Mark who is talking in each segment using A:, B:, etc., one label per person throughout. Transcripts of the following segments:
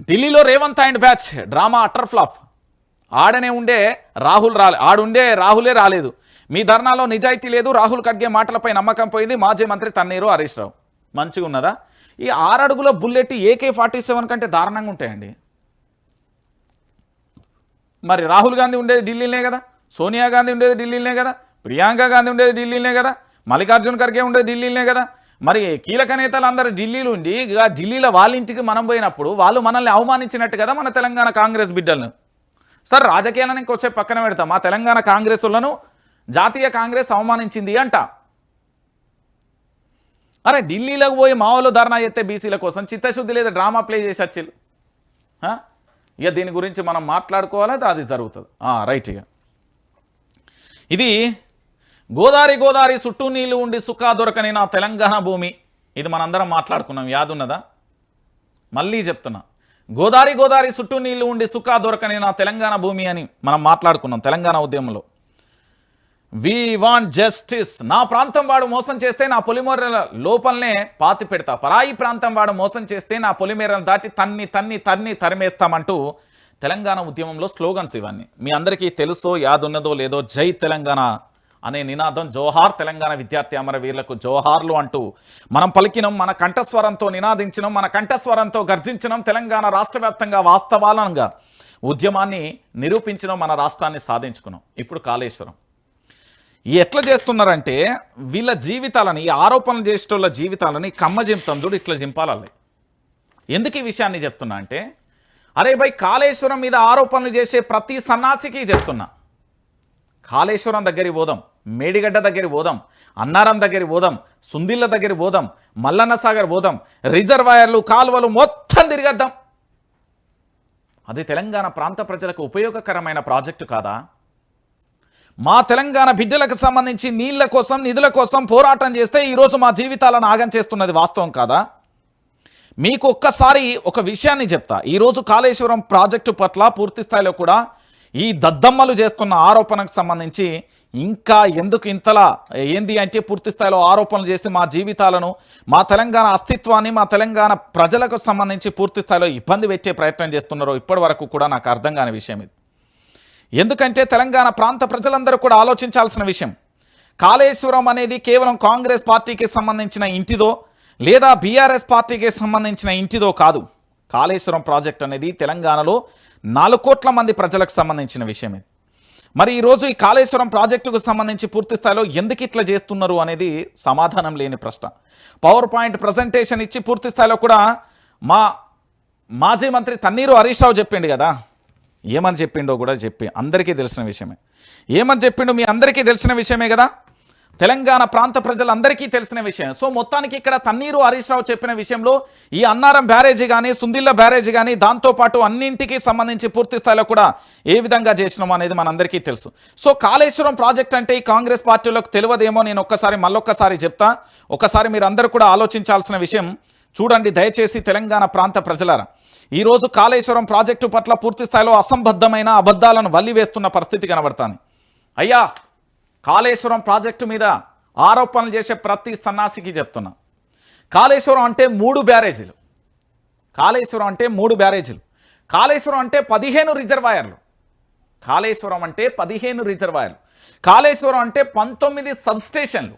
A: ఢిల్లీలో Revanth and batch drama utter flop ఆడనే ఉండే రాహుల్ రాలే ఆడుండే రాహులే రాలేదు. మీ ధర్నాలో నిజాయితీ లేదు రాహుల్ ఖడ్గే మాటలపై నమ్మకం పోయింది మాజీ మంత్రి తన్నీరు హరీష్ రావు. మంచిగా ఉన్నదా? ఈ ఆరడుగుల బుల్లెట్ ఏకే ఫార్టీ సెవెన్ కంటే దారుణంగా ఉంటాయండి. మరి రాహుల్ గాంధీ ఉండేది ఢిల్లీనే కదా? సోనియా గాంధీ ఉండేది ఢిల్లీనే కదా? ప్రియాంక గాంధీ ఉండేది ఢిల్లీనే కదా? మల్లికార్జున్ ఖర్గే ఉండేది ఢిల్లీనే కదా? మరి కీలక నేతలు అందరూ ఢిల్లీలో ఉండి ఇక ఢిల్లీలో వాళ్ళ ఇంటికి మనం పోయినప్పుడు వాళ్ళు మనల్ని అవమానించినట్టు కదా మన తెలంగాణ కాంగ్రెస్ బిడ్డలను. సార్ రాజకీయాలను ఇంకోసేపు పక్కన పెడతాం. మా తెలంగాణ కాంగ్రెస్ వాళ్ళను జాతీయ కాంగ్రెస్ అవమానించింది అంట. అరే ఢిల్లీలోకి పోయి మావోలు ధర్నా చేస్తే బీసీల కోసం చిత్తశుద్ధి లేదా డ్రామా ప్లే చేసి వచ్చిల్లు ఇక దీని గురించి మనం మాట్లాడుకోవాలి? అది జరుగుతుంది. రైట్ ఇక. ఇది గోదావరి గోదావరి చుట్టూ నీళ్ళు ఉండి సుఖా దొరకని నా తెలంగాణ భూమి. ఇది మనందరం మాట్లాడుకున్నాం. యాదున్నదా? మళ్ళీ చెప్తున్నా. గోదావరి గోదావరి చుట్టూ నీళ్ళు ఉండి సుఖా దొరకని నా తెలంగాణ భూమి అని మనం మాట్లాడుకున్నాం తెలంగాణ ఉద్యమంలో. వి వాంట్ జస్టిస్ నా ప్రాంతం వాడు మోసం చేస్తే నా పొలిమేరల లోపలనే పాతి పెడతా. పరాయి ప్రాంతం వాడు మోసం చేస్తే నా పొలిమేరలు దాటి తన్ని తన్ని తన్ని తరిమేస్తామంటూ తెలంగాణ ఉద్యమంలో స్లోగన్స్ ఇవన్నీ మీ అందరికీ తెలుసో యాదున్నదో లేదో జై తెలంగాణ అనే నినాదం జోహార్ తెలంగాణ విద్యార్థి అమరవీరులకు జోహార్లు అంటూ మనం పలికినం మన కంఠస్వరంతో నినాదించినం మన కంఠస్వరంతో గర్జించినం తెలంగాణ రాష్ట్ర వాస్తవాలనుగా వాస్తవాలంగా ఉద్యమాన్ని నిరూపించడం మన రాష్ట్రాన్ని సాధించుకున్నాం. ఇప్పుడు కాళేశ్వరం. ఈ ఎట్లా చేస్తున్నారంటే వీళ్ళ జీవితాలని ఈ ఆరోపణలు చేసేటోళ్ళ జీవితాలని కమ్మ జింపుతాం చూడు ఇట్లా జింపాలి ఎందుకు ఈ విషయాన్ని చెప్తున్నా అంటే అరే భయ్ కాళేశ్వరం మీద ఆరోపణలు చేసే ప్రతి సన్నాసికి చెప్తున్నా. కాళేశ్వరం దగ్గరికి పోదాం మేడిగడ్డ దగ్గరికి పోదాం అన్నారం దగ్గరికి పోదాం సుందిళ్ళ దగ్గరికి పోదాం మల్లన్న సాగర్ పోదాం రిజర్వాయర్లు కాలువలు మొత్తం తిరిగేద్దాం. అది తెలంగాణ ప్రాంత ప్రజలకు ఉపయోగకరమైన ప్రాజెక్టు కాదా? మా తెలంగాణ బిడ్డలకు సంబంధించి నీళ్ళ కోసం నిధుల కోసం పోరాటం చేస్తే ఈరోజు మా జీవితాలను ఆగం చేస్తున్నది వాస్తవం కాదా? మీకు ఒక్కసారి ఒక విషయాన్ని చెప్తా. ఈరోజు కాళేశ్వరం ప్రాజెక్టు పట్ల పూర్తి స్థాయిలో కూడా ఈ దద్దమ్మలు చేస్తున్న ఆరోపణకు సంబంధించి ఇంకా ఎందుకు ఇంతలా ఏంది అంటే పూర్తి స్థాయిలో ఆరోపణలు చేసి మా జీవితాలను మా తెలంగాణ అస్తిత్వాన్ని మా తెలంగాణ ప్రజలకు సంబంధించి పూర్తి స్థాయిలో ఇబ్బంది పెట్టే ప్రయత్నం చేస్తున్నారో ఇప్పటి వరకు కూడా నాకు అర్థం కాని విషయం ఇది. ఎందుకంటే తెలంగాణ ప్రాంత ప్రజలందరూ కూడా ఆలోచించాల్సిన విషయం. కాళేశ్వరం అనేది కేవలం కాంగ్రెస్ పార్టీకి సంబంధించిన ఇంటిదో లేదా బీఆర్ఎస్ పార్టీకి సంబంధించిన ఇంటిదో కాదు. కాళేశ్వరం ప్రాజెక్ట్ అనేది తెలంగాణలో నాలుగు కోట్ల మంది ప్రజలకు సంబంధించిన విషయం ఇది. మరి ఈరోజు ఈ కాళేశ్వరం ప్రాజెక్టుకు సంబంధించి పూర్తి స్థాయిలో ఎందుకు ఇట్లా చేస్తున్నారు అనేది సమాధానం లేని ప్రశ్న. పవర్ పాయింట్ ప్రజెంటేషన్ ఇచ్చి పూర్తి స్థాయిలో కూడా మా మాజీ మంత్రి తన్నీరు హరీష్ రావు చెప్పిండు కదా. ఏమని చెప్పిండో కూడా చెప్పి అందరికీ తెలిసిన విషయమే. ఏమని చెప్పిండు మీ అందరికీ తెలిసిన విషయమే కదా. తెలంగాణ ప్రాంత ప్రజలందరికీ తెలిసిన విషయం. సో మొత్తానికి ఇక్కడ తన్నీరు హరీష్ రావు చెప్పిన విషయంలో ఈ అన్నారం బ్యారేజీ కానీ సుందిల్ల బ్యారేజీ కానీ దాంతోపాటు అన్నింటికి సంబంధించి పూర్తి స్థాయిలో కూడా ఏ విధంగా చేసినాం అనేది మనందరికీ తెలుసు. సో కాళేశ్వరం ప్రాజెక్ట్ అంటే ఈ కాంగ్రెస్ పార్టీలకు తెలియదేమో నేను ఒక్కసారి మళ్ళొక్కసారి చెప్తా. ఒకసారి మీరు అందరూ కూడా ఆలోచించాల్సిన విషయం చూడండి దయచేసి తెలంగాణ ప్రాంత ప్రజలారా. ఈరోజు కాళేశ్వరం ప్రాజెక్టు పట్ల పూర్తి స్థాయిలో అసంబద్ధమైన అబద్ధాలను వల్లివేస్తున్న పరిస్థితి కనబడతాను అయ్యా! కాళేశ్వరం ప్రాజెక్టు మీద ఆరోపణలు చేసే ప్రతి సన్నాసికి చెప్తున్నా. కాళేశ్వరం అంటే మూడు బ్యారేజీలు. కాళేశ్వరం అంటే మూడు బ్యారేజీలు. కాళేశ్వరం అంటే పదిహేను రిజర్వాయర్లు. కాళేశ్వరం అంటే పదిహేను రిజర్వాయర్లు. కాళేశ్వరం అంటే పంతొమ్మిది సబ్స్టేషన్లు.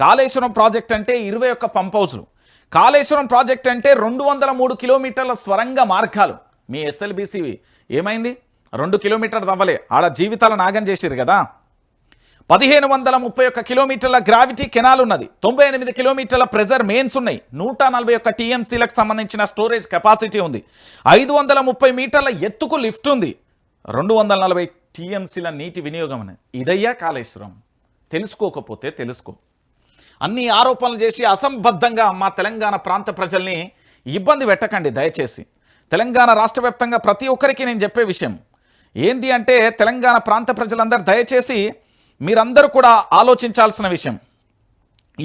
A: కాళేశ్వరం ప్రాజెక్ట్ అంటే ఇరవై ఒక్క పంప్ హౌస్లు. కాళేశ్వరం ప్రాజెక్ట్ అంటే రెండు వందల మూడు కిలోమీటర్ల స్వరంగ మార్గాలు. మీ ఎస్ఎల్బిసి ఏమైంది? రెండు కిలోమీటర్ తవ్వలే ఆడ జీవితాల నాగం చేసిరు కదా? పదిహేను వందల ముప్పై ఒక్క కిలోమీటర్ల గ్రావిటీ కెనాల్ ఉన్నది. తొంభై ఎనిమిది కిలోమీటర్ల ప్రెజర్ మెయిన్స్ ఉన్నాయి. నూట నలభై ఒక్క టీఎంసీలకు సంబంధించిన స్టోరేజ్ కెపాసిటీ ఉంది. ఐదు వందల ముప్పై మీటర్ల ఎత్తుకు లిఫ్ట్ ఉంది. రెండు వందల నలభై టీఎంసీల నీటి వినియోగం ఇదయ్యా కాళేశ్వరం. తెలుసుకోకపోతే తెలుసుకో. అన్ని ఆరోపణలు చేసి అసంబద్ధంగా మా తెలంగాణ ప్రాంత ప్రజల్ని ఇబ్బంది పెట్టకండి దయచేసి. తెలంగాణ రాష్ట్ర ప్రతి ఒక్కరికి నేను చెప్పే విషయం. ఏంది అంటే తెలంగాణ ప్రాంత ప్రజలందరూ దయచేసి మీరందరూ కూడా ఆలోచించాల్సిన విషయం.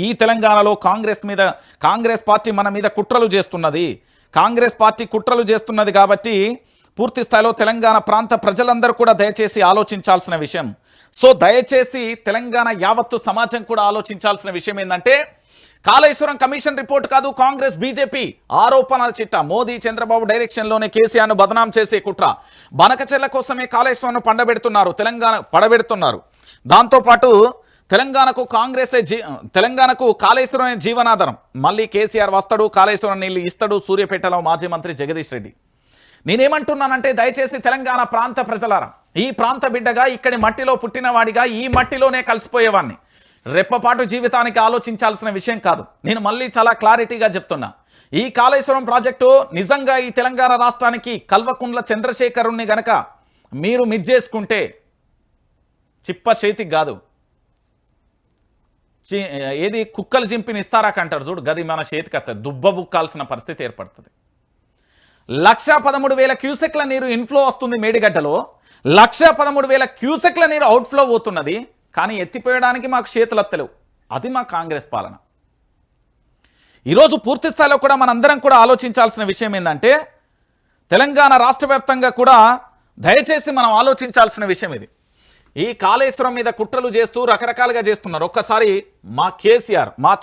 A: ఈ తెలంగాణలో కాంగ్రెస్ మీద కాంగ్రెస్ పార్టీ మన మీద కుట్రలు చేస్తున్నది. కాంగ్రెస్ పార్టీ కుట్రలు చేస్తున్నది కాబట్టి పూర్తి స్థాయిలో తెలంగాణ ప్రాంత ప్రజలందరూ కూడా దయచేసి ఆలోచించాల్సిన విషయం. సో దయచేసి తెలంగాణ యావత్తు సమాజం కూడా ఆలోచించాల్సిన విషయం ఏంటంటే కాళేశ్వరం కమిషన్ రిపోర్ట్ కాదు కాంగ్రెస్ బీజేపీ ఆరోపణల చిట్ట. మోదీ చంద్రబాబు డైరెక్షన్లోనే కేసీఆర్ను బదనాం చేసే కుట్ర. బనకచెర్ల కోసమే కాళేశ్వరంను పండబెడుతున్నారు తెలంగాణ పడబెడుతున్నారు. దాంతోపాటు తెలంగాణకు కాంగ్రెసే జీ తెలంగాణకు కాళేశ్వరమే జీవనాధారం. మళ్ళీ కేసీఆర్ వస్తాడు కాళేశ్వరం నీళ్ళు ఇస్తాడు సూర్యపేటలో మాజీ మంత్రి జగదీష్ రెడ్డి. నేనేమంటున్నానంటే దయచేసి తెలంగాణ ప్రాంత ప్రజలారా ఈ ప్రాంత బిడ్డగా ఇక్కడి మట్టిలో పుట్టినవాడిగా ఈ మట్టిలోనే కలిసిపోయేవాడిని రెప్పపాటు జీవితానికి ఆలోచించాల్సిన విషయం కాదు. నేను మళ్ళీ చాలా క్లారిటీగా చెప్తున్నా. ఈ కాళేశ్వరం ప్రాజెక్టు నిజంగా ఈ తెలంగాణ రాష్ట్రానికి కల్వకుండ్ల చంద్రశేఖరుణ్ణి గనక మీరు మిస్ చేసుకుంటే చిప్ప చేతికి కాదు. ఏది కుక్కలు చింపిని ఇస్తారాకంటారు చూడు గది మన చేతికి అత్తది దుబ్బ బుక్కాల్సిన పరిస్థితి ఏర్పడుతుంది. లక్ష పదమూడు వేల క్యూసెక్ల నీరు ఇన్ఫ్లో వస్తుంది మేడిగడ్డలో. లక్ష పదమూడు వేల క్యూసెక్ల నీరు అవుట్ఫ్లో పోతున్నది కానీ ఎత్తిపోయడానికి మాకు చేతులత్తలేవు అది మా కాంగ్రెస్ పాలన. ఈరోజు పూర్తి స్థాయిలో కూడా మనందరం కూడా ఆలోచించాల్సిన విషయం ఏంటంటే తెలంగాణ రాష్ట్ర వ్యాప్తంగా కూడా దయచేసి మనం ఆలోచించాల్సిన విషయం ఇది. ఈ కాళేశ్వరం మీద కుట్రలు చేస్తూ రకరకాలుగా చేస్తున్నారు. ఒక్కసారి మా కేసీఆర్ మా